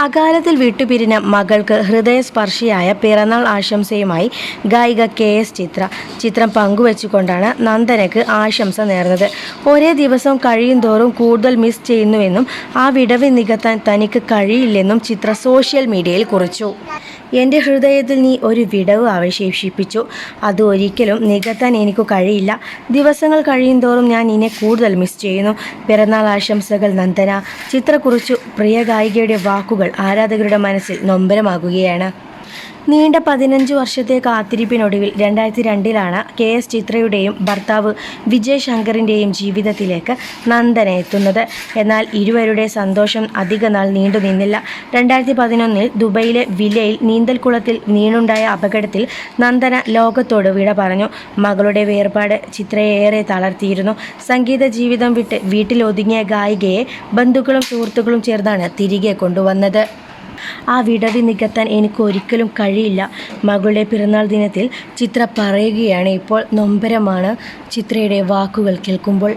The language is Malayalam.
അകാലത്തിൽ വിട്ടുപിരിഞ്ഞ മകൾക്ക് ഹൃദയസ്പർശിയായ പിറന്നാൾ ആശംസയുമായി ഗായിക കെ എസ് ചിത്ര. ചിത്രം പങ്കുവച്ചുകൊണ്ടാണ് നന്ദനക്ക് ആശംസ നേർന്നത്. ഒരേ ദിവസം കഴിയുന്തോറും കൂടുതൽ മിസ് ചെയ്യുന്നുവെന്നും ആ വിടവ് നികത്താൻ തനിക്ക് കഴിയില്ലെന്നും ചിത്ര സോഷ്യൽ മീഡിയയിൽ കുറിച്ചു. എന്റെ ഹൃദയത്തിൽ നീ ഒരു വിടവ് അവശേഷിപ്പിച്ചു. അത് ഒരിക്കലും നികത്താൻ എനിക്ക് കഴിയില്ല. ദിവസങ്ങൾ കഴിയുന്തോറും ഞാൻ നിന്നെ കൂടുതൽ മിസ് ചെയ്യുന്നു. പിറന്നാൾ ആശംസകൾ നന്ദന ചിത്ര കുറിച്ചു പ്രിയ ഗായികയുടെ വാക്കുകൾ ആരാധകരുടെ മനസ്സിൽ നൊമ്പരമാകുകയാണ്. നീണ്ട പതിനഞ്ച് വർഷത്തെ കാത്തിരിപ്പിനൊടുവിൽ രണ്ടായിരത്തി രണ്ടിലാണ് കെ എസ് ചിത്രയുടെയും ഭർത്താവ് വിജയ് ശങ്കറിന്റെയും ജീവിതത്തിലേക്ക് നന്ദന എത്തുന്നത്. എന്നാൽ ഇരുവരുടെ സന്തോഷം അധിക നാൾ നീണ്ടു നിന്നില്ല. രണ്ടായിരത്തി പതിനൊന്നിൽ ദുബൈയിലെ വിലയിൽ നീന്തൽക്കുളത്തിൽ നീണുണ്ടായ അപകടത്തിൽ നന്ദന ലോകത്തോട് വിട പറഞ്ഞു. മകളുടെ വേർപാട് ചിത്രയെ ഏറെ തളർത്തിയിരുന്നു. സംഗീത ജീവിതം വിട്ട് വീട്ടിലൊതുങ്ങിയ ഗായികയെ ബന്ധുക്കളും സുഹൃത്തുക്കളും ചേർന്നാണ് തിരികെ കൊണ്ടുവന്നത്. ആ വിടവ് നികത്താൻ എനിക്ക് ഒരിക്കലും കഴിയില്ല. മകളുടെ പിറന്നാൾ ദിനത്തിൽ ചിത്ര പറയുകയാണ് ഇപ്പോൾ നൊമ്പരമാണ് ചിത്രയുടെ വാക്കുകൾ കേൾക്കുമ്പോൾ.